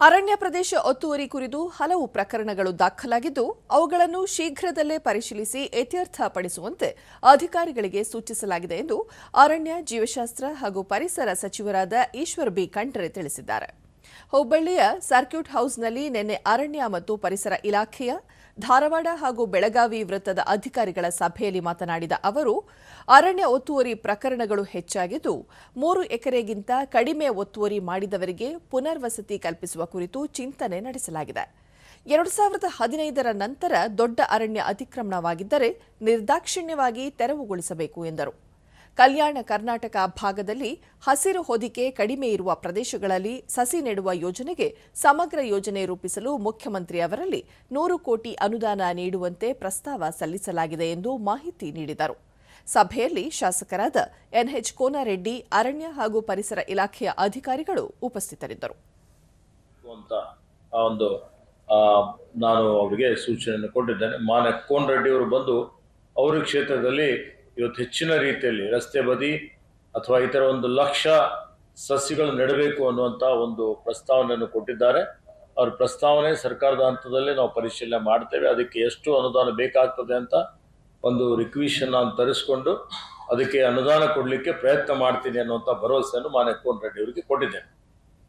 ಅರಣ್ಯ ಪ್ರದೇಶ ಒತ್ತುವರಿ ಕುರಿತು ಹಲವು ಪ್ರಕರಣಗಳು ದಾಖಲಾಗಿದ್ದು, ಅವುಗಳನ್ನು ಶೀಘ್ರದಲ್ಲೇ ಪರಿಶೀಲಿಸಿ ಇತ್ಯರ್ಥಪಡಿಸುವಂತೆ ಅಧಿಕಾರಿಗಳಿಗೆ ಸೂಚಿಸಲಾಗಿದೆ ಎಂದು ಅರಣ್ಯ, ಜೀವಶಾಸ್ತ್ರ ಹಾಗೂ ಪರಿಸರ ಸಚಿವರಾದ ಈಶ್ವರ್ ಬಿ. ಖಂಡ್ರೆ ತಿಳಿಸಿದ್ದಾರೆ. ಹುಬ್ಬಳ್ಳಿಯ ಸರ್ಕ್ಯೂಟ್ ಹೌಸ್ನಲ್ಲಿ ನಿನ್ನೆ ಅರಣ್ಯ ಮತ್ತು ಪರಿಸರ ಇಲಾಖೆಯ, ಧಾರವಾಡ ಹಾಗೂ ಬೆಳಗಾವಿ ವೃತ್ತದ ಅಧಿಕಾರಿಗಳ ಸಭೆಯಲ್ಲಿ ಮಾತನಾಡಿದ ಅವರು, ಅರಣ್ಯ ಒತ್ತುವರಿ ಪ್ರಕರಣಗಳು ಹೆಚ್ಚಾಗಿದ್ದು, ಮೂರು ಎಕರೆಗಿಂತ ಕಡಿಮೆ ಒತ್ತುವರಿ ಮಾಡಿದವರಿಗೆ ಪುನರ್ವಸತಿ ಕಲ್ಪಿಸುವ ಕುರಿತು ಚಿಂತನೆ ನಡೆಸಲಾಗಿದೆ. ಎರಡು ಸಾವಿರದ ಹದಿನೈದರ ನಂತರ ದೊಡ್ಡ ಅರಣ್ಯ ಅತಿಕ್ರಮಣವಾಗಿದ್ದರೆ ನಿರ್ದಾಕ್ಷಿಣ್ಯವಾಗಿ ತೆರವುಗೊಳಿಸಬೇಕು ಎಂದರು. ಕಲ್ಯಾಣ ಕರ್ನಾಟಕ ಭಾಗದಲ್ಲಿ ಹಸಿರು ಹೊದಿಕೆ ಕಡಿಮೆ ಇರುವ ಪ್ರದೇಶಗಳಲ್ಲಿ ಸಸಿ ನೆಡುವ ಯೋಜನೆಗೆ ಸಮಗ್ರ ಯೋಜನೆ ರೂಪಿಸಲು ಮುಖ್ಯಮಂತ್ರಿ ಅವರಲ್ಲಿ ನೂರು ಕೋಟಿ ಅನುದಾನ ನೀಡುವಂತೆ ಪ್ರಸ್ತಾವ ಸಲ್ಲಿಸಲಾಗಿದೆ ಎಂದು ಮಾಹಿತಿ ನೀಡಿದರು. ಸಭೆಯಲ್ಲಿ ಶಾಸಕರಾದ ಎನ್ಎಚ್ ಕೋನಾರೆಡ್ಡಿ, ಅರಣ್ಯ ಹಾಗೂ ಪರಿಸರ ಇಲಾಖೆಯ ಅಧಿಕಾರಿಗಳು ಉಪಸ್ಥಿತರಿದ್ದರು. ಒಂದು ನಾನು ಅವರಿಗೆ ಸೂಚನೆಯನ್ನು ಕೊಟ್ಟಿದ್ದೇನೆ. ಮಾನ್ಯ ಕೋನ್ ಅವರು ಬಂದು ಅವರ ಕ್ಷೇತ್ರದಲ್ಲಿ ಇವತ್ತು ಹೆಚ್ಚಿನ ರೀತಿಯಲ್ಲಿ ರಸ್ತೆ ಬದಿ ಅಥವಾ ಇತರ ಒಂದು ಲಕ್ಷ ಸಸ್ಯಗಳು ನೆಡಬೇಕು ಅನ್ನುವಂಥ ಒಂದು ಪ್ರಸ್ತಾವನೆಯನ್ನು ಕೊಟ್ಟಿದ್ದಾರೆ. ಅವ್ರ ಪ್ರಸ್ತಾವನೆ ಸರ್ಕಾರದ ಹಂತದಲ್ಲೇ ನಾವು ಪರಿಶೀಲನೆ ಮಾಡ್ತೇವೆ. ಅದಕ್ಕೆ ಎಷ್ಟು ಅನುದಾನ ಬೇಕಾಗ್ತದೆ ಅಂತ ಒಂದು ರಿಕ್ವಿಷನ್ ನಾನು ತರಿಸ್ಕೊಂಡು ಅದಕ್ಕೆ ಅನುದಾನ ಕೊಡಲಿಕ್ಕೆ ಪ್ರಯತ್ನ ಮಾಡ್ತೀನಿ ಅನ್ನುವಂಥ ಭರವಸೆಯನ್ನು ಮಾನ್ಯ ಕೋನ್ ರೆಡ್ಡಿ ಅವರಿಗೆ ಕೊಟ್ಟಿದ್ದೇನೆ.